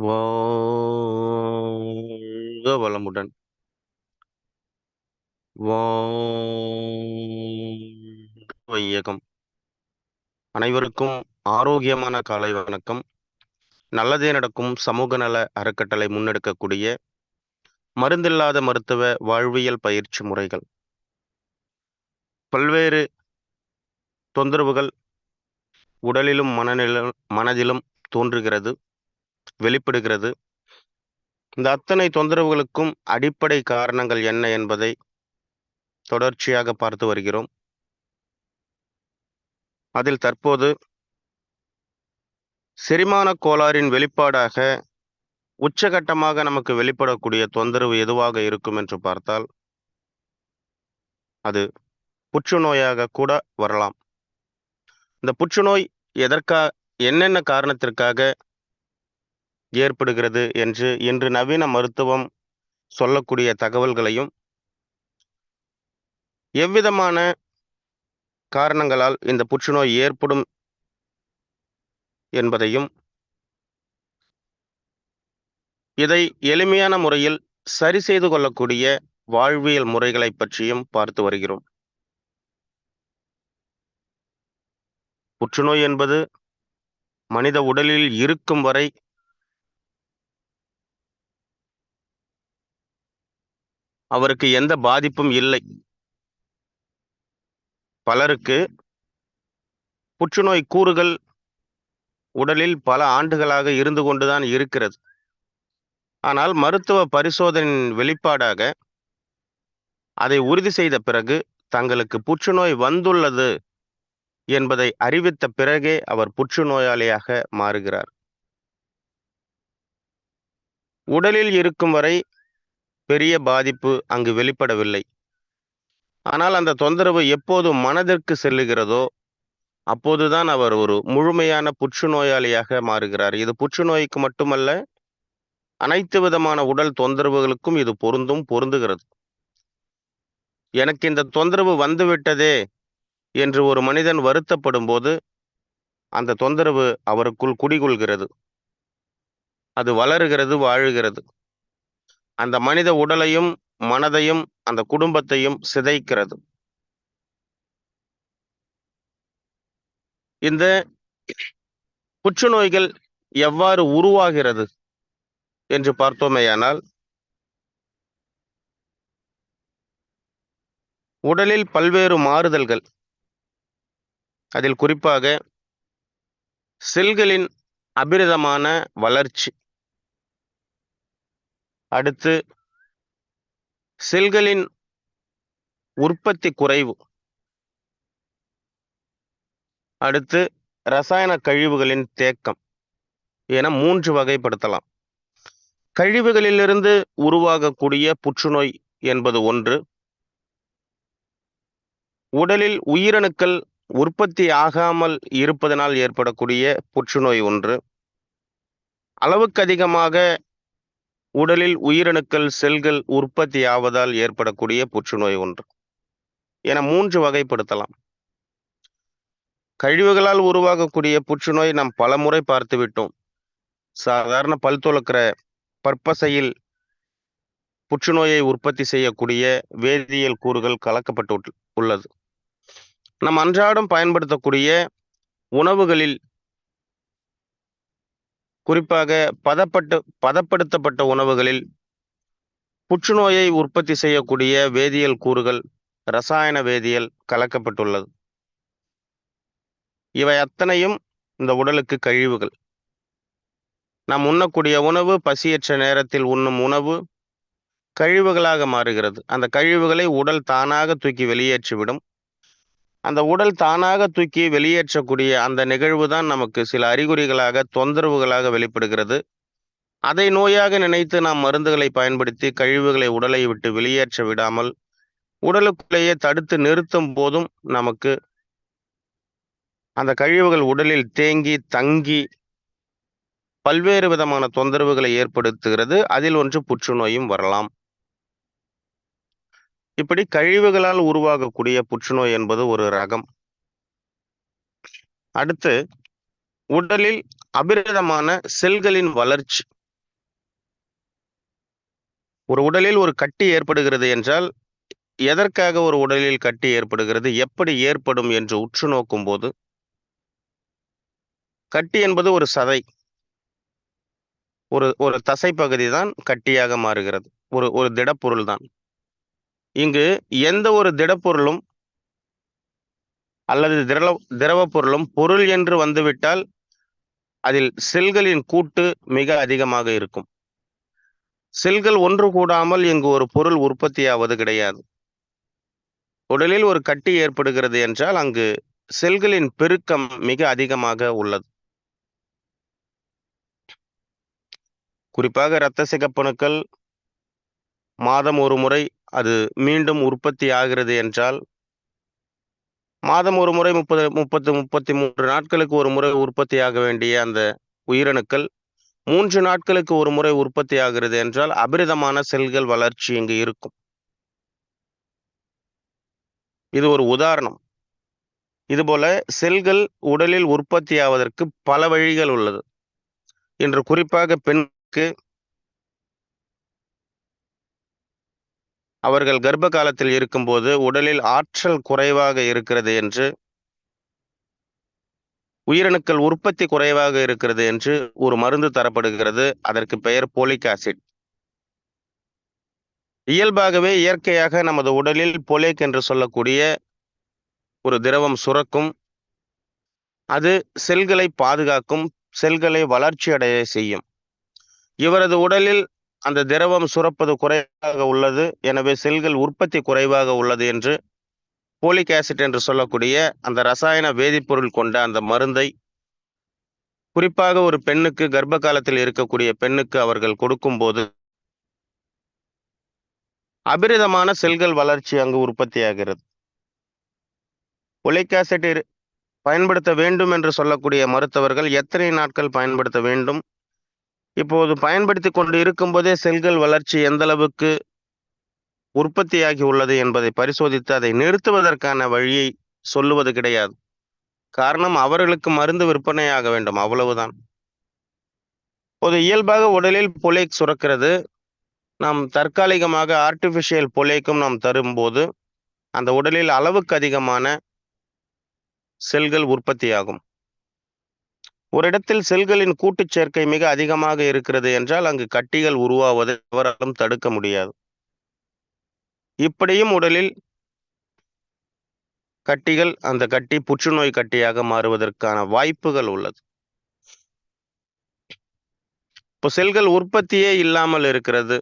வாழ்க வளமுடன். வாழ்க வையகம் அனைவருக்கும் ஆரோக்கியமான காலை வணக்கம். நல்லதே நடக்கும் சமூக நல அறக்கட்டளை முன்னெடுக்கக்கூடிய மருந்தில்லாத மருத்துவ வாழ்வியல் பயிற்சி முறைகள். பல்வேறு தொந்தரவுகள் உடலிலும் மனநில மனதிலும் தோன்றுகிறது. வெளிப்படுகிறது. இந்த அத்தனை தொந்தரவுகளுக்கும் அடிப்படை காரணங்கள் என்ன என்பதை தொடர்ச்சியாக பார்த்து வருகிறோம். அதில் தற்போது செரிமான கோளாறின் வெளிப்பாடாக உச்சகட்டமாக நமக்கு வெளிப்படக்கூடிய தொந்தரவு எதுவாக இருக்கும் என்று பார்த்தால் அது புற்றுநோயாக கூட வரலாம். இந்த புற்றுநோய் எதற்கா என்னென்ன காரணத்திற்காக ஏற்படுகிறது என்று இன்று நவீன மருத்துவம் சொல்லக்கூடிய தகவல்களையும் எவ்விதமான காரணங்களால் இந்த புற்றுநோய் ஏற்படும் என்பதையும் இதை எளிமையான முறையில் சரி செய்து கொள்ளக்கூடிய வாழ்வியல் முறைகளை பற்றியும் பார்த்து வருகிறோம். புற்றுநோய் என்பது மனித உடலில் இருக்கும் வரை அவருக்கு எந்த பாதிப்பும் இல்லை. பலருக்கு புற்றுநோய் கூறுகள் உடலில் பல ஆண்டுகளாக இருந்து கொண்டுதான் இருக்கிறது. ஆனால் மருத்துவ பரிசோதனையின் வெளிப்பாடாக அதை உறுதி செய்த பிறகு தங்களுக்கு புற்றுநோய் வந்துள்ளது என்பதை அறிவித்த பிறகே அவர் புற்றுநோயாளியாக மாறுகிறார். உடலில் இருக்கும் வரை பெரிய பாதிப்பு அங்கு வெளிப்படவில்லை. ஆனால் அந்த தொந்தரவு எப்போது மனதிற்கு செல்லுகிறதோ அப்போதுதான் அவர் ஒரு முழுமையான புற்றுநோயாளியாக மாறுகிறார். இது புற்றுநோய்க்கு மட்டுமல்ல அனைத்து விதமான உடல் தொந்தரவுகளுக்கும் இது பொருந்தும் பொருந்துகிறது. எனக்கு இந்த தொந்தரவு வந்துவிட்டதே என்று ஒரு மனிதன் வருத்தப்படும் போது அந்த தொந்தரவு அவருக்குள் குடிகொள்கிறது. அது வளருகிறது வாழுகிறது. அந்த மனித உடலையும் மனதையும் அந்த குடும்பத்தையும் சிதைக்கிறது. இந்த புற்றுநோய்கள் எவ்வாறு உருவாகிறது என்று பார்த்தோமேயானால் உடலில் பல்வேறு மாறுதல்கள். அதில் குறிப்பாக செல்களின் அபிரிதமான வளர்ச்சி. அடுத்து செல்களின் உற்பத்தி குறைவு. அடுத்து ரசாயன கழிவுகளின் தேக்கம் என மூன்று வகைப்படுத்தலாம். கழிவுகளிலிருந்து உருவாகக்கூடிய புற்றுநோய் என்பது ஒன்று. உடலில் உயிரணுக்கள் உற்பத்தி ஆகாமல் இருப்பதனால் ஏற்படக்கூடிய புற்றுநோய் ஒன்று. அளவுக்கு அதிகமாக உடலில் உயிரணுக்கள் செல்கள் உற்பத்தி ஆவதால் ஏற்படக்கூடிய புற்றுநோய் ஒன்று. என மூன்று வகைப்படுத்தலாம். கழிவுகளால் உருவாகக்கூடிய புற்றுநோய் நாம் பல முறை பார்த்து விட்டோம். சாதாரண பல் துளக்கிற பற்பசையில் புற்றுநோயை உற்பத்தி செய்யக்கூடிய வேதியியல் கூறுகள் கலக்கப்பட்டு உள்ளது. நம் அன்றாடம் பயன்படுத்தக்கூடிய உணவுகளில் குறிப்பாக பதப்பட்டு பதப்படுத்தப்பட்ட உணவுகளில் புற்றுநோயை உற்பத்தி செய்யக்கூடிய வேதியியல் கூறுகள் ரசாயன வேதியியல் கலக்கப்பட்டுள்ளது. இவை அத்தனையும் இந்த உடலுக்கு கழிவுகள். நாம் உண்ணக்கூடிய உணவு பசியற்ற நேரத்தில் உண்ணும் உணவு கழிவுகளாக மாறுகிறது. அந்த கழிவுகளை உடல் தானாக தூக்கி வெளியேற்றிவிடும். அந்த உடல் தானாக தூக்கி வெளியேற்றக்கூடிய அந்த நிகழ்வு தான் நமக்கு சில அறிகுறிகளாக தொந்தரவுகளாக வெளிப்படுகிறது. அதை நோயாக நினைத்து நாம் மருந்துகளை பயன்படுத்தி கழிவுகளை உடலை விட்டு வெளியேற்ற விடாமல் உடலுக்குள்ளேயே தடுத்து நிறுத்தும் போதும் நமக்கு அந்த கழிவுகள் உடலில் தேங்கி தங்கி பல்வேறு விதமான தொந்தரவுகளை ஏற்படுத்துகிறது. அதில் ஒன்று புற்றுநோயும் வரலாம். இப்படி கழிவுகளால் உருவாகக்கூடிய புற்றுநோய் என்பது ஒரு ரகம். அடுத்து உடலில் அபிரதமான செல்களின் வளர்ச்சி. ஒரு உடலில் ஒரு கட்டி ஏற்படுகிறது என்றால் எதற்காக ஒரு உடலில் கட்டி ஏற்படுகிறது எப்படி ஏற்படும் என்று உற்று நோக்கும்போது கட்டி என்பது ஒரு சதை. ஒரு ஒரு தசை பகுதி தான் கட்டியாக மாறுகிறது. ஒரு ஒரு திடப்பொருள் தான். இங்கு எந்த ஒரு திடப்பொருளும் அல்லது திரள திரவ பொருளும் பொருள் என்று வந்துவிட்டால் அதில் செல்களின் கூட்டு மிக அதிகமாக இருக்கும். செல்கள் ஒன்று கூடாமல் இங்கு ஒரு பொருள் உற்பத்தியாவது கிடையாது. உடலில் ஒரு கட்டி ஏற்படுகிறது என்றால் அங்கு செல்களின் பெருக்கம் மிக அதிகமாக உள்ளது. குறிப்பாக இரத்த சிகப்பணுக்கள் மாதம் ஒரு முறை அது மீண்டும் உற்பத்தி ஆகிறது என்றால் மாதம் ஒரு முறை முப்பது முப்பத்து முப்பத்தி மூன்று நாட்களுக்கு ஒரு முறை உற்பத்தி ஆக வேண்டிய அந்த உயிரணுக்கள் மூன்று நாட்களுக்கு ஒரு முறை உற்பத்தி ஆகிறது என்றால் அபிரிதமான செல்கள் வளர்ச்சி இங்கு இருக்கும். இது ஒரு உதாரணம். இதுபோல செல்கள் உடலில் உற்பத்தி ஆவதற்கு பல வழிகள் உள்ளது. இன்று குறிப்பாக பெண்ணுக்கு அவர்கள் கர்ப்ப காலத்தில் இருக்கும்போது உடலில் ஆற்றல் குறைவாக இருக்கிறது என்று உயிரணுக்கள் உற்பத்தி குறைவாக இருக்கிறது என்று ஒரு மருந்து தரப்படுகிறது. அதற்கு பெயர் போலிக் ஆசிட். இயல்பாகவே இயற்கையாக நமது உடலில் போலேக் என்று சொல்லக்கூடிய ஒரு திரவம் சுரக்கும். அது செல்களை பாதுகாக்கும் செல்களை வளர்ச்சி அடைய செய்யும். இவரது உடலில் அந்த திரவம் சுரப்பது குறைவாக உள்ளது. எனவே செல்கள் உற்பத்தி குறைவாக உள்ளது என்று போலிக் ஆசிட் என்று சொல்லக்கூடிய அந்த ரசாயன வேதிப்பொருள் கொண்ட அந்த மருந்தை குறிப்பாக ஒரு பெண்ணுக்கு கர்ப்ப காலத்தில் இருக்கக்கூடிய பெண்ணுக்கு அவர்கள் கொடுக்கும்போது அபிரிதமான செல்கள் வளர்ச்சி அங்கு உற்பத்தியாகிறது. ஒலிக் ஆசிட் பயன்படுத்த வேண்டும் என்று சொல்லக்கூடிய மருத்துவர்கள் எத்தனை நாட்கள் பயன்படுத்த வேண்டும்? இப்போது பயன்படுத்தி கொண்டு இருக்கும்போதே செல்கள் வளர்ச்சி எந்த அளவுக்கு உற்பத்தியாகி உள்ளது என்பதை பரிசோதித்து அதை நிறுத்துவதற்கான வழியை சொல்லுவது கிடையாது. காரணம் அவர்களுக்கு மருந்து விற்பனையாக வேண்டும். அவ்வளவுதான். ஒரு இயல்பாக உடலில் பொலேக் சுரக்கிறது. நாம் தற்காலிகமாக ஆர்டிஃபிஷியல் பொலேக்கும் நாம் தரும்போது அந்த உடலில் அளவுக்கு அதிகமான செல்கள் உற்பத்தியாகும். ஒரு இடத்தில் செல்களின் கூட்டுச் சேர்க்கை மிக அதிகமாக இருக்கிறது என்றால் அங்கு கட்டிகள் உருவாவதை எவராலும் தடுக்க முடியாது. இப்படியும் உடலில் கட்டிகள் அந்த கட்டி புற்றுநோய் கட்டியாக மாறுவதற்கான வாய்ப்புகள் உள்ளது. இப்போ செல்கள் உற்பத்தியே இல்லாமல் இருக்கிறது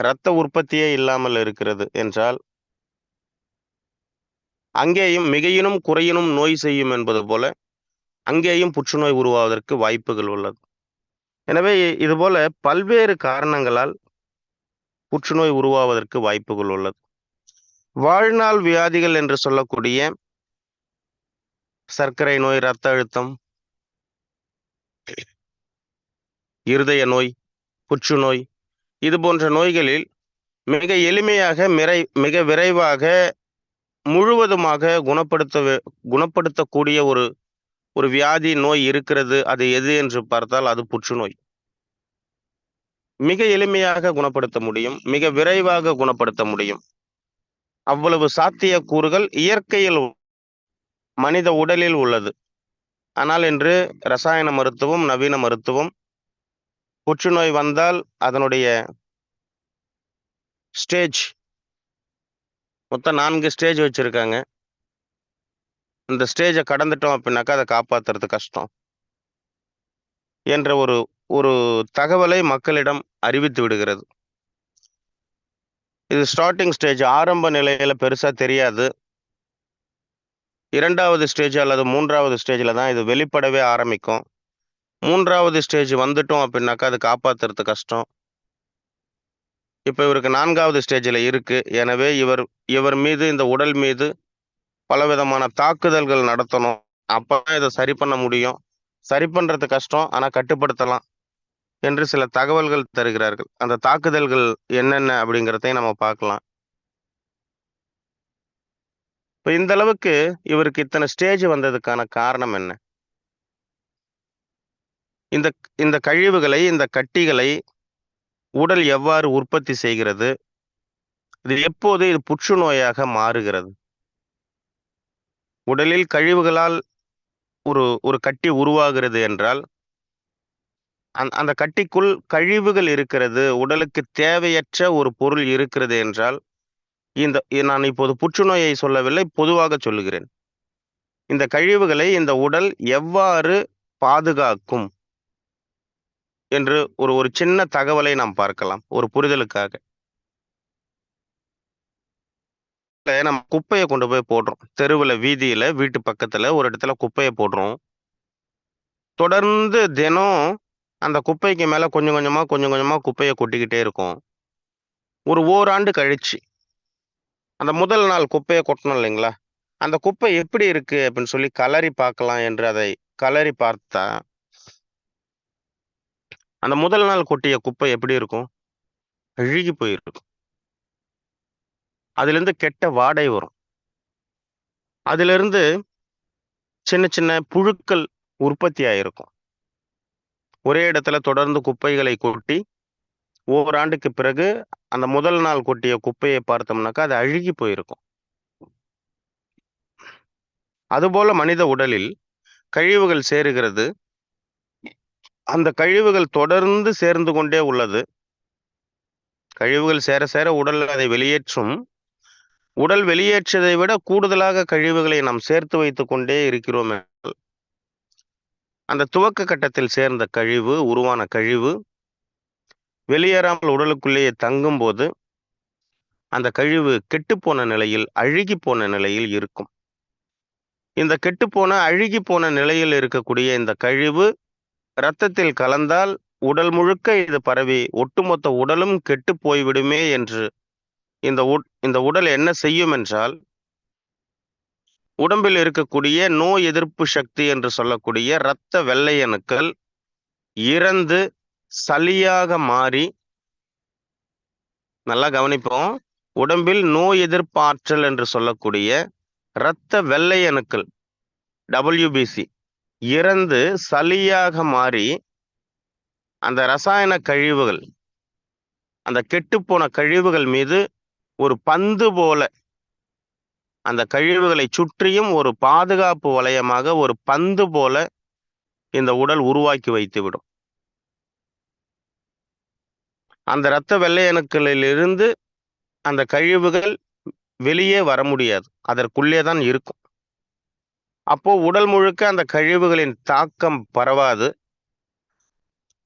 இரத்த உற்பத்தியே இல்லாமல் இருக்கிறது என்றால் அங்கேயும் மிகையினும் குறையினும் நோய் செய்யும் என்பது போல அங்கேயும் புற்றுநோய் உருவாவதற்கு வாய்ப்புகள் உள்ளது. எனவே இதுபோல பல்வேறு காரணங்களால் புற்றுநோய் உருவாவதற்கு வாய்ப்புகள் உள்ளது. வாழ்நாள் வியாதிகள் என்று சொல்லக்கூடிய சர்க்கரை நோய் இரத்த அழுத்தம் இருதய நோய் புற்றுநோய் இது போன்ற நோய்களில் மிக எளிமையாக மிரை மிக விரைவாக முழுவதுமாக குணப்படுத்த குணப்படுத்தக்கூடிய ஒரு ஒரு வியாதி நோய் இருக்கிறது அது எது என்று பார்த்தால் அது புற்றுநோய். மிக எளிமையாக குணப்படுத்த முடியும் மிக விரைவாக குணப்படுத்த முடியும். அவ்வளவு சாத்திய கூறுகள் இயற்கையில் மனித உடலில் உள்ளது. ஆனால் இன்று ரசாயன மருத்துவம் நவீன மருத்துவம் புற்றுநோய் வந்தால் அதனுடைய ஸ்டேஜ் மொத்தம் நான்கு ஸ்டேஜ் வச்சிருக்காங்க. இந்த ஸ்டேஜை கடந்துட்டோம் அப்படின்னாக்கா அதை காப்பாத்துறது கஷ்டம். என்ற ஒரு ஒரு தகவலை மக்களிடம் அறிவித்து விடுகிறது. இது ஸ்டார்டிங் ஸ்டேஜ் ஆரம்ப நிலையில பெருசா தெரியாது. இரண்டாவது ஸ்டேஜ் அல்லது மூன்றாவது ஸ்டேஜில் தான் இது வெளிப்படவே ஆரம்பிக்கும். மூன்றாவது ஸ்டேஜ் வந்துட்டோம் அப்படின்னாக்கா அது காப்பாத்துறது கஷ்டம். இப்போ இவருக்கு நான்காவது ஸ்டேஜில் இருக்கு. எனவே இவர் இவர் மீது இந்த உடல் மீது பலவிதமான தாக்குதல்கள் நடத்தணும். அப்பதான் இதை சரி பண்ண முடியும். சரி பண்றது கஷ்டம் ஆனா கட்டுப்படுத்தலாம் என்று சில தகவல்கள் தருகிறார்கள். அந்த தாக்குதல்கள் என்னென்ன அப்படிங்கிறதையும் நம்ம பார்க்கலாம். இப்போ இந்த அளவுக்கு இவருக்கு இத்தனை ஸ்டேஜ் வந்ததுக்கான காரணம் என்ன? இந்த இந்த கழிவுகளை இந்த கட்டிகளை உடல் எவ்வாறு உற்பத்தி செய்கிறது? இது எப்போது இது புற்றுநோயாக மாறுகிறது? உடலில் கழிவுகளால் ஒரு ஒரு கட்டி உருவாகிறது என்றால் அந் அந்த கட்டிக்குள் கழிவுகள் இருக்கிறது உடலுக்கு தேவையற்ற ஒரு பொருள் இருக்கிறது என்றால் இந்த நான் இப்போது புற்றுநோயை சொல்லவில்லை பொதுவாக சொல்லுகிறேன். இந்த கழிவுகளை இந்த உடல் எவ்வாறு பாதுகாக்கும்? என்று ஒரு ஒரு சின்ன தகவலை நாம் பார்க்கலாம் ஒரு புரிதலுக்காக. நம்ம குப்பையை கொண்டு போய் போடுறோம். தெருவில் வீதியில் வீட்டு பக்கத்தில் ஒரு இடத்துல குப்பையை போடுறோம். தொடர்ந்து தினம் அந்த குப்பைக்கு மேலே கொஞ்சம் கொஞ்சமாக கொஞ்சம் கொஞ்சமாக குப்பையை கொட்டிக்கிட்டே இருக்கும். ஒரு ஓராண்டு கழிச்சு. அந்த முதல் நாள் குப்பையை கொட்டணும் இல்லைங்களா? அந்த குப்பை எப்படி இருக்கு அப்படின்னு சொல்லி கலரி பார்க்கலாம் என்று அதை கலரி பார்த்தா அந்த முதல் நாள் கொட்டிய குப்பை எப்படி இருக்கும்? அழுகி போயிருக்கும். அதுலேருந்து கெட்ட வாடை வரும். அதுல இருந்து சின்ன சின்ன புழுக்கள் உற்பத்தி ஆயிருக்கும். ஒரே இடத்துல தொடர்ந்து குப்பைகளை கொட்டி ஓராண்டுக்கு பிறகு அந்த முதல் நாள் கொட்டிய குப்பையை பார்த்தோம்னாக்கா அது அழுகி போயிருக்கும். அதுபோல மனித உடலில் கழிவுகள் சேருகிறது. அந்த கழிவுகள் தொடர்ந்து சேர்ந்து கொண்டே உள்ளது. கழிவுகள் சேர சேர உடல் அதை வெளியேற்றும் உடல் வெளியேற்றதை விட கூடுதலாக கழிவுகளை நாம் சேர்த்து வைத்துக் கொண்டே இருக்கிறோம் அந்த துவக்க கட்டத்தில் சேர்ந்த கழிவு உருவான கழிவு வெளியேறாமல் உடலுக்குள்ளேயே தங்கும் போது அந்த கழிவு கெட்டுப்போன நிலையில் அழுகி போன நிலையில் இருக்கும். இந்த கெட்டுப்போன அழுகி போன நிலையில் இருக்கக்கூடிய இந்த கழிவு இரத்தத்தில் கலந்தால் உடல் முழுக்க இது பரவி ஒட்டுமொத்த உடலும் கெட்டு போய்விடுமே என்று இந்த இந்த உடல் என்ன செய்யும் என்றால் உடம்பில் இருக்கக்கூடிய நோய் எதிர்ப்பு சக்தி என்று சொல்லக்கூடிய இரத்த வெள்ளையணுக்கள் இறந்து சளியாக மாறி நல்லா கவனிப்போம் உடம்பில் நோய் எதிர்ப்பு ஆற்றல் என்று சொல்லக்கூடிய இரத்த வெள்ளையணுக்கள் டபிள்யூபிசி இறந்து சளியாக மாறி அந்த ரசாயன கழிவுகள் அந்த கெட்டுப்போன கழிவுகள் மீது ஒரு பந்து போல அந்த கழிவுகளை சுற்றியும் ஒரு பாதுகாப்பு வளையமாக ஒரு பந்து போல இந்த உடல் உருவாக்கி வைத்துவிடும். அந்த இரத்த வெள்ளையணுக்களிலிருந்து அந்த கழிவுகள் வெளியே வர முடியாது. அதற்குள்ளே தான் இருக்கும். அப்போ உடல் முழுக்க அந்த கழிவுகளின் தாக்கம் பரவாது.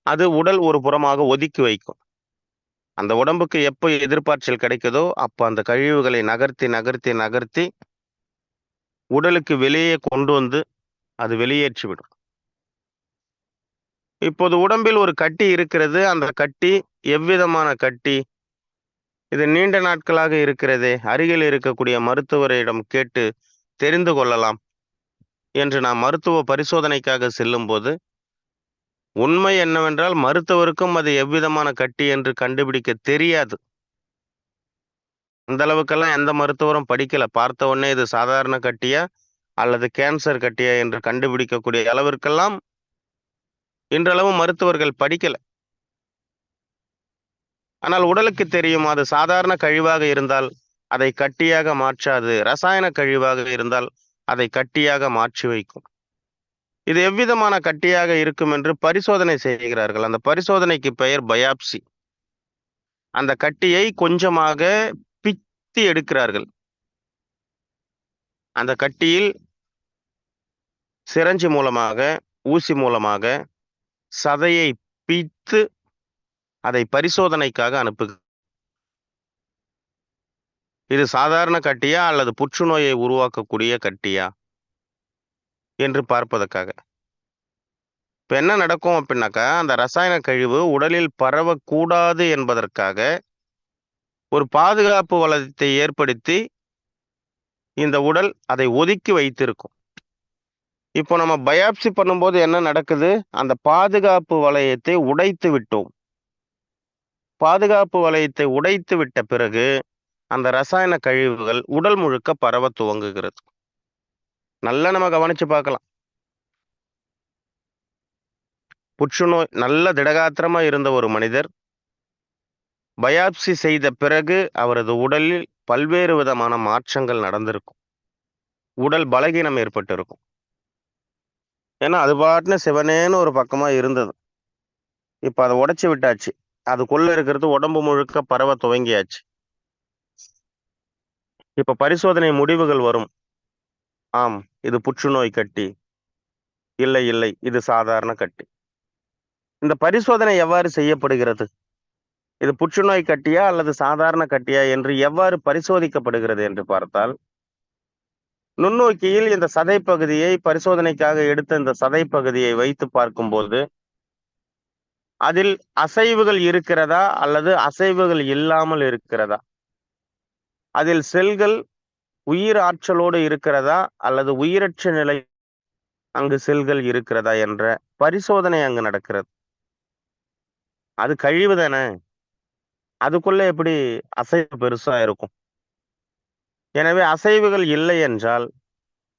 அது உடல் ஒரு புறமாக ஒதுக்கி வைக்கும். அந்த உடம்புக்கு எப்போ எதிர்பார்ச்சல் கிடைக்குதோ அப்போ அந்த கழிவுகளை நகர்த்தி நகர்த்தி நகர்த்தி உடலுக்கு வெளியே கொண்டு வந்து அது வெளியேற்றிவிடும். இப்போது உடம்பில் ஒரு கட்டி இருக்கிறது. அந்த கட்டி எவ்விதமான கட்டி? இது நீண்ட நாட்களாக இருக்கிறதே. அருகில் இருக்கக்கூடிய மருத்துவரிடம் கேட்டு தெரிந்து கொள்ளலாம் என்று நாம் மருத்துவ பரிசோதனைக்காக செல்லும் போது உண்மை என்னவென்றால் மருத்துவருக்கும் அது எவ்விதமான கட்டி என்று கண்டுபிடிக்க தெரியாது. அந்த அளவுக்கெல்லாம் எந்த மருத்துவரும் படிக்கல. பார்த்த உடனே இது சாதாரண கட்டியா அல்லது கேன்சர் கட்டியா என்று கண்டுபிடிக்கக்கூடிய அளவிற்கெல்லாம் இன்றளவு மருத்துவர்கள் படிக்கல. ஆனால் உடலுக்கு தெரியும் அது சாதாரண கழிவாக இருந்தால் அதை கட்டியாக மாற்றாது. ரசாயன கழிவாக இருந்தால் அதை கட்டியாக மாற்றி வைக்கும். இது எவ்விதமான கட்டியாக இருக்கும் என்று பரிசோதனை செய்கிறார்கள். அந்த பரிசோதனைக்கு பெயர் பயாப்சி. அந்த கட்டியை கொஞ்சமாக பித்தி எடுக்கிறார்கள். அந்த கட்டியில் சிரஞ்சி மூலமாக ஊசி மூலமாக சதையை பித்து அதை பரிசோதனைக்காக அனுப்பு இது சாதாரண கட்டியா அல்லது புற்றுநோயை உருவாக்கக்கூடிய கட்டியா? என்று பார்ப்பதற்காக. இப்போ என்ன நடக்கும் அப்படின்னாக்கா அந்த ரசாயன கழிவு உடலில் பரவக்கூடாது என்பதற்காக ஒரு பாதுகாப்பு வளத்தை ஏற்படுத்தி இந்த உடல் அதை ஒதுக்கி வைத்திருக்கும். இப்போ நம்ம பயாப்சி பண்ணும்போது என்ன நடக்குது? அந்த பாதுகாப்பு வளையத்தை உடைத்து விட்டோம். பாதுகாப்பு வளையத்தை உடைத்து விட்ட பிறகு அந்த ரசாயன கழிவுகள் உடல் முழுக்க பரவ துவங்குகிறது. நல்லா நம்ம கவனிச்சு பார்க்கலாம். புற்றுநோய் நல்ல திடகாத்திரமா இருந்த ஒரு மனிதர் பயாப்சி செய்த பிறகு அவரது உடலில் பல்வேறு விதமான மாற்றங்கள் நடந்திருக்கும். உடல் பலகீனம் ஏற்பட்டிருக்கும். ஏன்னா அது பாட்டுன்னு சிவனேன்னு ஒரு பக்கமா இருந்தது. இப்ப அதை உடைச்சு விட்டாச்சு. அதுக்குள்ள இருக்கிறது உடம்பு முழுக்க பரவ துவங்கியாச்சு. இப்ப பரிசோதனை முடிவுகள் வரும். ஆம் இது புற்றுநோய் கட்டி. இல்லை இல்லை இது சாதாரண கட்டி. இந்த பரிசோதனை எவ்வாறு செய்யப்படுகிறது? இது புற்றுநோய் கட்டியா அல்லது சாதாரண கட்டியா என்று எவ்வாறு பரிசோதிக்கப்படுகிறது என்று பார்த்தால் நுண்ணோக்கியில் இந்த சதை பகுதியை பரிசோதனைக்காக எடுத்த இந்த சதை பகுதியை வைத்து பார்க்கும்போது அதில் அசைவுகள் இருக்கிறதா அல்லது அசைவுகள் இல்லாமல் இருக்கிறதா? அதில் செல்கள் உயிர் ஆற்றலோடு இருக்கிறதா? அல்லது உயிரற்ற நிலை அங்கு செல்கள் இருக்கிறதா? என்ற பரிசோதனை அங்கு நடக்கிறது. அது கழிவு தானே? அதுக்குள்ள எப்படி அசைவு பெருசா இருக்கும்? எனவே அசைவுகள் இல்லை என்றால்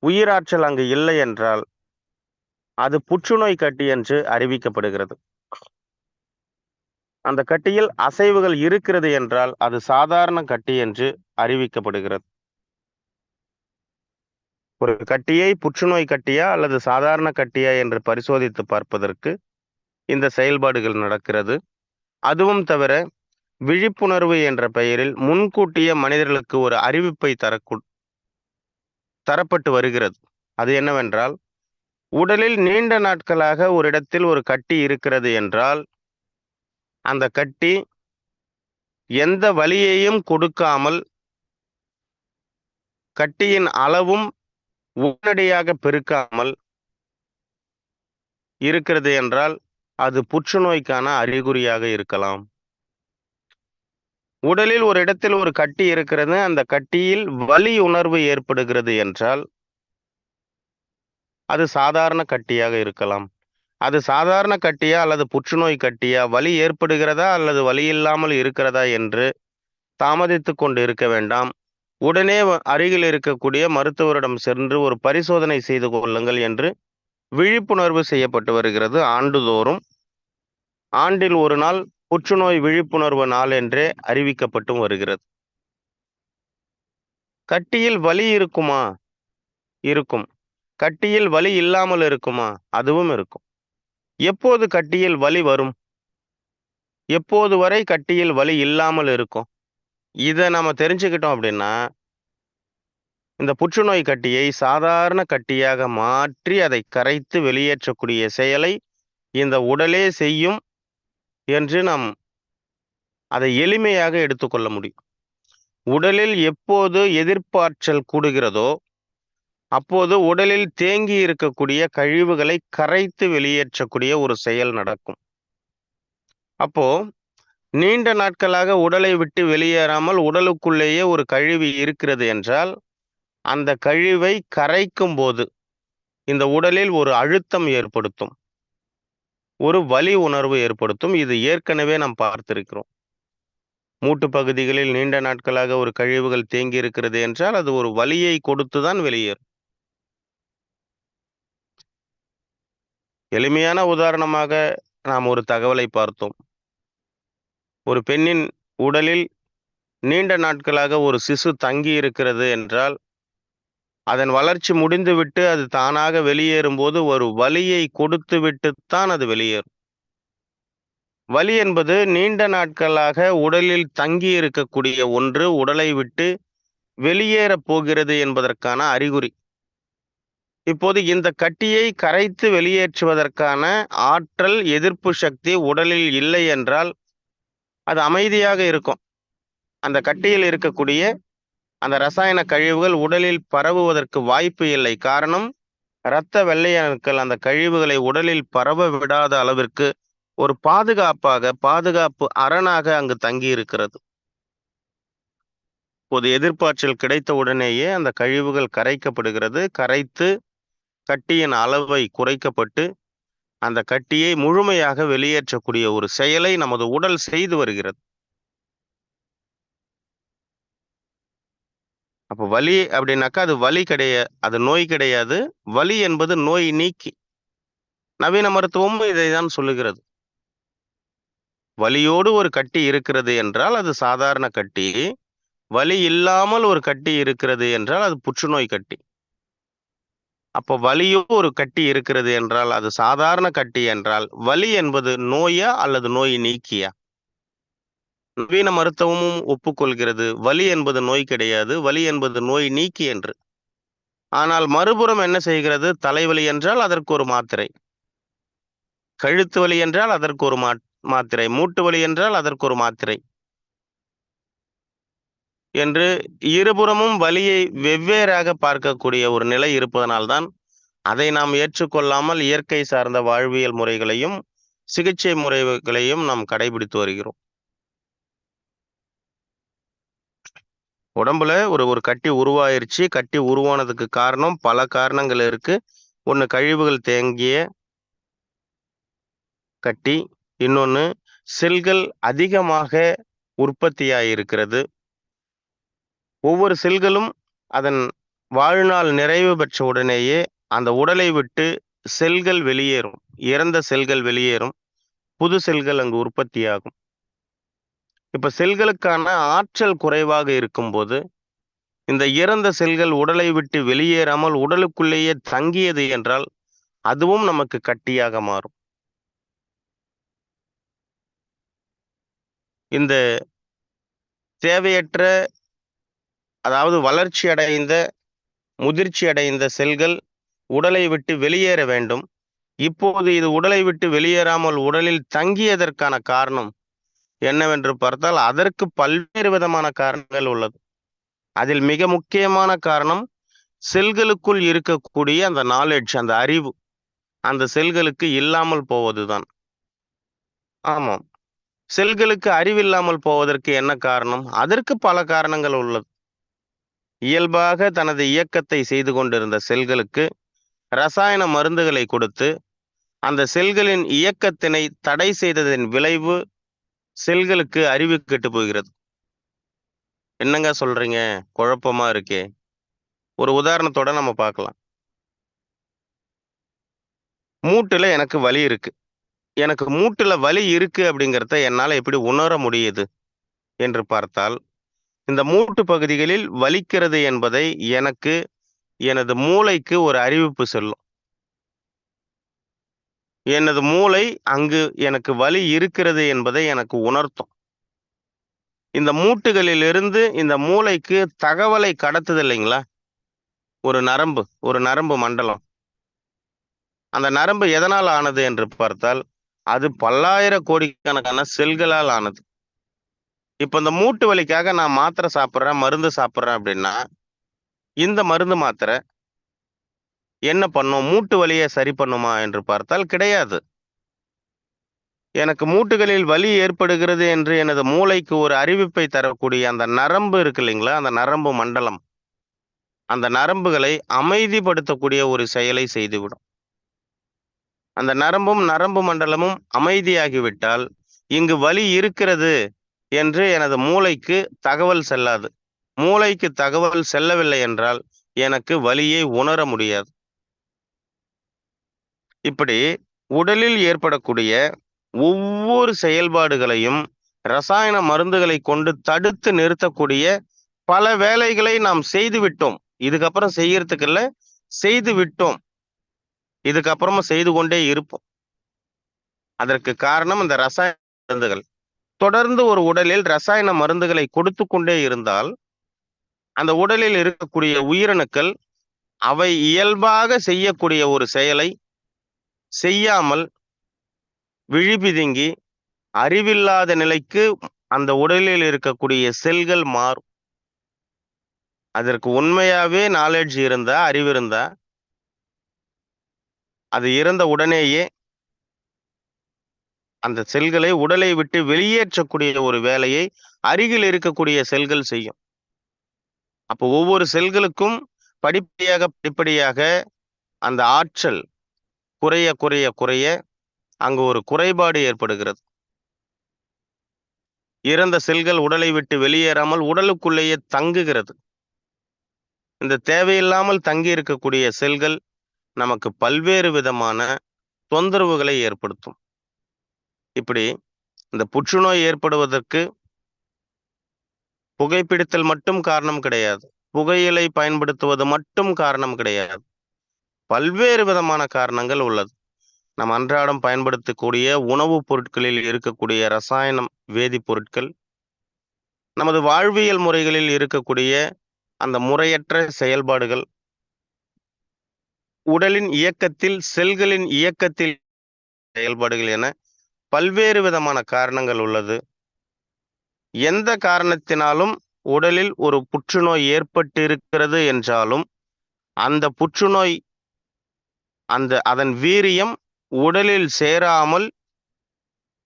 உயிராற்றல் அங்கு இல்லை என்றால் அது புற்றுநோய் கட்டி என்று அறிவிக்கப்படுகிறது. அந்த கட்டியில் அசைவுகள் இருக்கிறது என்றால் அது சாதாரண கட்டி என்று அறிவிக்கப்படுகிறது. ஒரு கட்டியை புற்றுநோய் கட்டியா அல்லது சாதாரண கட்டியா என்று பரிசோதித்து பார்ப்பதற்கு இந்த செயல்பாடுகள் நடக்கிறது. அதுவும் தவிர விழிப்புணர்வு என்ற பெயரில் முன்கூட்டிய மனிதர்களுக்கு ஒரு அறிவிப்பை தரக்கு தரப்பட்டு வருகிறது. அது என்னவென்றால் உடலில் நீண்ட நாட்களாக ஒரு இடத்தில் ஒரு கட்டி இருக்கிறது என்றால் அந்த கட்டி எந்த வலியையும் கொடுக்காமல் கட்டியின் அளவும் உடனடியாக பெருக்காமல் இருக்கிறது என்றால் அது புற்றுநோய்க்கான அறிகுறியாக இருக்கலாம். உடலில் ஒரு இடத்தில் ஒரு கட்டி இருக்கிறது அந்த கட்டியில் வலி உணர்வு ஏற்படுகிறது என்றால் அது சாதாரண கட்டியாக இருக்கலாம். அது சாதாரண கட்டியா அல்லது புற்றுநோய் கட்டியா வலி ஏற்படுகிறதா அல்லது வலி இல்லாமல் இருக்கிறதா என்று தாமதித்து கொண்டு இருக்க வேண்டாம். உடனே அருகில் இருக்கக்கூடிய மருத்துவரிடம் சென்று ஒரு பரிசோதனை செய்து கொள்ளுங்கள் என்று விழிப்புணர்வு செய்யப்பட்டு வருகிறது ஆண்டுதோறும். ஆண்டில் ஒரு நாள் புற்றுநோய் விழிப்புணர்வு நாள் என்றே அறிவிக்கப்பட்டும் வருகிறது. கட்டியில் வலி இருக்குமா? இருக்கும். கட்டியில் வலி இல்லாமல் இருக்குமா? அதுவும் இருக்கும். எப்போது கட்டியில் வலி வரும்? எப்போது வரை கட்டியில் வலி இல்லாமல் இருக்கும்? இதை நம்ம தெரிஞ்சுக்கிட்டோம் அப்படின்னா இந்த புற்றுநோய் கட்டியை சாதாரண கட்டியாக மாற்றி அதை கரைத்து வெளியேற்றக்கூடிய செயலை இந்த உடலே செய்யும் என்று நாம் அதை எளிமையாக எடுத்துக்கொள்ள முடியும். உடலில் எப்போது எதிர்ப்பாற்றல் கூடுகிறதோ அப்போது உடலில் தேங்கி இருக்கக்கூடிய கழிவுகளை கரைத்து வெளியேற்றக்கூடிய ஒரு செயல் நடக்கும். அப்போ நீண்ட நாட்களாக உடலை விட்டு வெளியேறாமல் உடலுக்குள்ளேயே ஒரு கழிவு இருக்கிறது என்றால் அந்த கழிவை கரைக்கும் போது இந்த உடலில் ஒரு அழுத்தம் ஏற்படுத்தும். ஒரு வலி உணர்வு ஏற்படுத்தும். இது ஏற்கனவே நாம் பார்த்திருக்கிறோம். மூட்டு பகுதிகளில் நீண்ட நாட்களாக ஒரு கழிவுகள் தேங்கி இருக்கிறது என்றால் அது ஒரு வலியை கொடுத்து தான் வெளியேறும். எளிமையான உதாரணமாக நாம் ஒரு தகவலை பார்த்தோம். ஒரு பெண்ணின் உடலில் நீண்ட நாட்களாக ஒரு சிசு தங்கி இருக்கிறது என்றால் அதன் வளர்ச்சி முடிந்துவிட்டு அது தானாக வெளியேறும் போது ஒரு வலியை கொடுத்து விட்டுத்தான் அது வெளியேறும். வலி என்பது நீண்ட நாட்களாக உடலில் தங்கி இருக்கக்கூடிய ஒன்று உடலை விட்டு வெளியேறப் போகிறது என்பதற்கான அறிகுறி. இப்போது இந்த கட்டியை கரைத்து வெளியேற்றுவதற்கான ஆற்றல் எதிர்ப்பு சக்தி உடலில் இல்லை என்றால் அது அமைதியாக இருக்கும். அந்த கட்டியில் இருக்கக்கூடிய அந்த ரசாயன கழிவுகள் உடலில் பரவுவதற்கு வாய்ப்பு இல்லை. காரணம் இரத்த வெள்ளையணுக்கள் அந்த கழிவுகளை உடலில் பரவ விடாத அளவிற்கு ஒரு பாதுகாப்பாக பாதுகாப்பு அரணாக அங்கு தங்கி இருக்கிறது இப்போது எதிர்ப்பாற்றல் கிடைத்த உடனேயே அந்த கழிவுகள் கரைக்கப்படுகிறது. கரைத்து கட்டியின் அளவை குறைக்கப்பட்டு அந்த கட்டியை முழுமையாக வெளியேற்றக்கூடிய ஒரு செயலை நமது உடல் செய்து வருகிறது. அப்போ வலி அப்படின்னாக்கா அது வலி கிடையாது அது நோய் கிடையாது. வலி என்பது நோய் நீக்கி. நவீன மருத்துவமும் இதை தான் சொல்லுகிறது. வலியோடு ஒரு கட்டி இருக்கிறது என்றால் அது சாதாரண கட்டி. வலி இல்லாமல் ஒரு கட்டி இருக்கிறது என்றால் அது புற்றுநோய் கட்டி. அப்போ வலியோ ஒரு கட்டி இருக்கிறது என்றால் அது சாதாரண கட்டி என்றால் வலி என்பது நோயா அல்லது நோய் நீக்கியா? நவீன மருத்துவமும் ஒப்புக்கொள்கிறது வலி என்பது நோய் கிடையாது வலி என்பது நோய் நீக்கி என்று. ஆனால் மறுபுறம் என்ன செய்கிறது? தலைவலி என்றால் அதற்கு ஒரு மாத்திரை. கழுத்து வலி என்றால் அதற்கு ஒரு மாத்திரை. மூட்டு வலி என்றால் அதற்கு ஒரு மாத்திரை. என்று இருபுறமும் வலியை வெவ்வேறாக பார்க்கக்கூடிய ஒரு நிலை இருப்பதனால்தான் அதை நாம் ஏற்றுக்கொள்ளாமல் இயற்கை சார்ந்த வாழ்வியல் முறைகளையும் சிகிச்சை முறைகளையும் நாம் கடைபிடித்து வருகிறோம். உடம்புல ஒரு ஒரு கட்டி உருவாயிருச்சு. கட்டி உருவானதுக்கு காரணம் பல காரணங்கள் இருக்கு. ஒன்று கழிவுகள் தேங்கிய கட்டி இன்னொன்று செல்கள் அதிகமாக உற்பத்தியாக இருக்கிறது ஒவ்வொரு செல்களும் அதன் வாழ்நாள் நிறைவு பெற்ற உடனேயே அந்த உடலை விட்டு செல்கள் வெளியேறும். இறந்த செல்கள் வெளியேறும். புது செல்கள் அங்கு உற்பத்தியாகும். இப்ப செல்களுக்கான ஆற்றல் குறைவாக இருக்கும்போது இந்த இறந்த செல்கள் உடலை விட்டு வெளியேறாமல் உடலுக்குள்ளேயே தங்கியது என்றால் அதுவும் நமக்கு கட்டியாக மாறும். இந்த தேவையற்ற அதாவது வளர்ச்சி அடைந்த முதிர்ச்சி அடைந்த செல்கள் உடலை விட்டு வெளியேற வேண்டும். இப்போது இது உடலை விட்டு வெளியேறாமல் உடலில் தங்கியதற்கான காரணம் என்னவென்று பார்த்தால் அதற்கு பல்வேறு விதமான காரணங்கள் உள்ளது. அதில் மிக முக்கியமான காரணம் செல்களுக்குள் இருக்கக்கூடிய அந்த நாலேஜ் அந்த அறிவு அந்த செல்களுக்கு இல்லாமல் போவதுதான். ஆமாம். செல்களுக்கு அறிவில்லாமல் போவதற்கு என்ன காரணம்? அதற்கு பல காரணங்கள் உள்ளது. இயல்பாக தனது இயக்கத்தை செய்து கொண்டிருந்த செல்களுக்கு ரசாயன மருந்துகளை கொடுத்து அந்த செல்களின் இயக்கத்தினை தடை செய்ததின் விளைவு செல்களுக்கு அறிவு கெட்டு போகிறது. என்னங்க சொல்றீங்க? குழப்பமா இருக்கே. ஒரு உதாரணத்தோட நம்ம பார்க்கலாம். மூட்டுல எனக்கு வலி இருக்கு. எனக்கு மூட்டுல வலி இருக்கு அப்படிங்கிறத என்னால எப்படி உணர முடியுது? என்று பார்த்தால் இந்த மூட்டு பகுதிகளில் வலிக்கிறது என்பதை எனக்கு எனது மூளைக்கு ஒரு அறிவிப்பு செல்லும். எனது மூளை அங்கு எனக்கு வலி இருக்கிறது என்பதை எனக்கு உணர்த்தும். இந்த மூட்டுகளிலிருந்து இந்த மூளைக்கு தகவலை கடத்துது இல்லைங்களா? ஒரு நரம்பு ஒரு நரம்பு மண்டலம். அந்த நரம்பு எதனால் ஆனது என்று பார்த்தால் அது பல்லாயிர கோடிக்கணக்கான செல்களால் ஆனது. இப்ப இந்த மூட்டு வலிக்காக நான் மாத்திரை சாப்பிட்றேன் மருந்து சாப்பிட்றேன் அப்படின்னா இந்த மருந்து மாத்திரை என்ன பண்ணும்? மூட்டு வலியை சரி பண்ணுமா என்று பார்த்தால் கிடையாது. எனக்கு மூட்டுகளில் வலி ஏற்படுகிறது என்று எனது மூளைக்கு ஒரு அறிவிப்பை தரக்கூடிய அந்த நரம்பு இருக்கு இல்லைங்களா? அந்த நரம்பு மண்டலம். அந்த நரம்புகளை அமைதிப்படுத்தக்கூடிய ஒரு செயலை செய்துவிடும். அந்த நரம்பும் நரம்பு மண்டலமும் அமைதியாகிவிட்டால் இங்கு வலி இருக்கிறது. என்று எனது மூளைக்கு தகவல் செல்லாது. மூளைக்கு தகவல் செல்லவில்லை என்றால் எனக்கு வலியை உணர முடியாது. இப்படி உடலில் ஏற்படக்கூடிய ஒவ்வொரு செயல்பாடுகளையும் ரசாயன மருந்துகளை கொண்டு தடுத்து நிறுத்தக்கூடிய பல வேலைகளை நாம் செய்து விட்டோம். இதுக்கப்புறம் செய்யறதுக்கு இல்ல செய்து விட்டோம். இதுக்கப்புறமா செய்து கொண்டே இருப்போம். அதற்கு காரணம் இந்த ரசாயன மருந்துகள். தொடர்ந்து ஒரு உடலில் ரசாயன மருந்துகளை கொடுத்து கொண்டே இருந்தால் அந்த உடலில் இருக்கக்கூடிய உயிரணுக்கள் அவை இயல்பாக செய்யக்கூடிய ஒரு செயலை செய்யாமல் விழிபிதுங்கி அறிவில்லாத நிலைக்கு அந்த உடலில் இருக்கக்கூடிய செல்கள் மாறும். அதற்கு உண்மையாவே நாலேஜ் இருந்தா அறிவு இருந்தா அது இறந்த உடனேயே அந்த செல்களை உடலை விட்டு வெளியேற்றக்கூடிய ஒரு வேலையை அருகில் இருக்கக்கூடிய செல்கள் செய்யும். அப்போ ஒவ்வொரு செல்களுக்கும் படிப்படியாக படிப்படியாக அந்த ஆற்றல் குறைய குறைய குறைய அங்கு ஒரு குறைபாடு ஏற்படுகிறது. இறந்த செல்கள் உடலை விட்டு வெளியேறாமல் உடலுக்குள்ளேயே தங்குகிறது. இந்த தேவையில்லாமல் தங்கி இருக்கக்கூடிய செல்கள் நமக்கு பல்வேறு விதமான தொந்தரவுகளை ஏற்படுத்தும். இப்படி இந்த புற்றுநோய் ஏற்படுவதற்கு புகைப்பிடித்தல் மட்டும் காரணம் கிடையாது. புகையிலை பயன்படுத்துவது மட்டும் காரணம் கிடையாது. பல்வேறு விதமான காரணங்கள் உள்ளது. நம் அன்றாடம் பயன்படுத்தக்கூடிய உணவுப் பொருட்களில் இருக்கக்கூடிய ரசாயனம் வேதிப்பொருட்கள் நமது வாழ்வியல் முறைகளில் இருக்கக்கூடிய அந்த முறையற்ற செயல்பாடுகள் உடலின் இயக்கத்தில் செல்களின் இயக்கத்தில் செயல்பாடுகள் என பல்வேறு விதமான காரணங்கள் உள்ளது. எந்த காரணத்தினாலும் உடலில் ஒரு புற்றுநோய் ஏற்பட்டிருக்கிறது என்றாலும் அந்த புற்றுநோய் அந்த அதன் வீரியம் உடலில் சேராமல்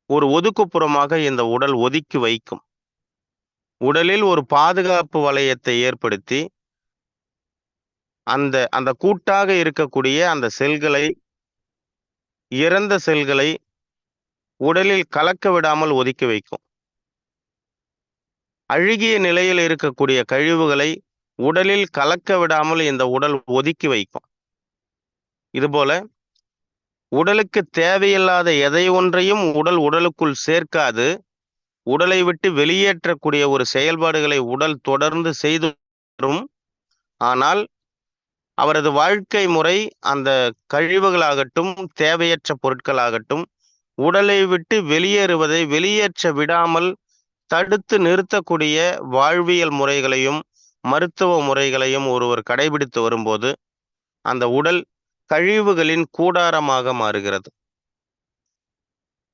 ஒரு ஒதுக்குப்புறமாக இந்த உடல் ஒதுக்கி வைக்கும். உடலில் ஒரு பாதுகாப்பு வளையத்தை ஏற்படுத்தி அந்த அந்த கூட்டாக இருக்கக்கூடிய அந்த செல்களை இறந்த செல்களை உடலில் கலக்க விடாமல் ஒதுக்கி வைக்கும். அழுகிய நிலையில் இருக்கக்கூடிய கழிவுகளை உடலில் கலக்க விடாமல் இந்த உடல் ஒதுக்கி வைக்கும். இதுபோல உடலுக்கு தேவையில்லாத எதை ஒன்றையும் உடல் உடலுக்குள் சேர்க்காது உடலை விட்டு வெளியேற்றக்கூடிய ஒரு செயல்பாடுகளை உடல் தொடர்ந்து செய்து வரும். ஆனால் அவரது வாழ்க்கை முறை அந்த கழிவுகளாகட்டும் தேவையற்ற பொருட்களாகட்டும் உடலை விட்டு வெளியேறுவதை வெளியேற்ற விடாமல் தடுத்து நிறுத்தக்கூடிய வாழ்வியல் முறைகளையும் மருத்துவ முறைகளையும் ஒருவர் கடைபிடித்து வரும்போது அந்த உடல் கழிவுகளின் கூடாரமாக மாறுகிறது.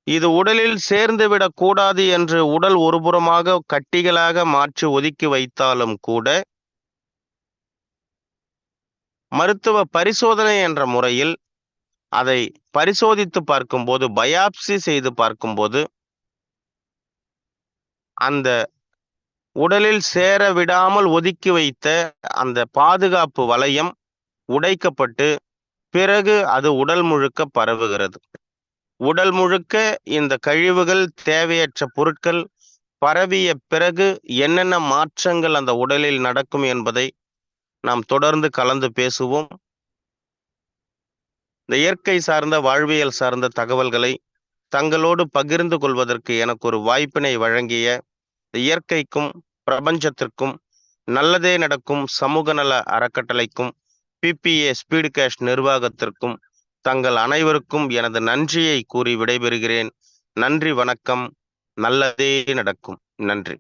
இது உடலில் சேர்ந்துவிடக் கூடாது என்று உடல் ஒருபுறமாக கட்டிகளாக மாற்றி ஒதுக்கி வைத்தாலும் கூட மருத்துவ பரிசோதனை என்ற முறையில் அதை பரிசோதித்து பார்க்கும்போது பயாப்சி செய்து பார்க்கும்போது அந்த உடலில் சேர விடாமல் ஒதுக்கி வைத்த அந்த பாதுகாப்பு வளையம் உடைக்கப்பட்டு பிறகு அது உடல் முழுக்க பரவுகிறது. உடல் முழுக்க இந்த கழிவுகள் தேவையற்ற பொருட்கள் பரவிய பிறகு என்னென்ன மாற்றங்கள் அந்த உடலில் நடக்கும் என்பதை நாம் தொடர்ந்து கலந்து பேசுவோம். இந்த இயற்கை சார்ந்த வாழ்வியல் சார்ந்த தகவல்களை தங்களோடு பகிர்ந்து கொள்வதற்கு எனக்கு ஒரு வாய்ப்பினை வழங்கிய இயற்கைக்கும் பிரபஞ்சத்திற்கும் நல்லதே நடக்கும் சமூக நல அறக்கட்டளைக்கும் பிபிஏ ஸ்பீடு கேஷ் நிர்வாகத்திற்கும் தங்கள் அனைவருக்கும் எனது நன்றியை கூறி விடைபெறுகிறேன். நன்றி வணக்கம். நல்லதே நடக்கும். நன்றி.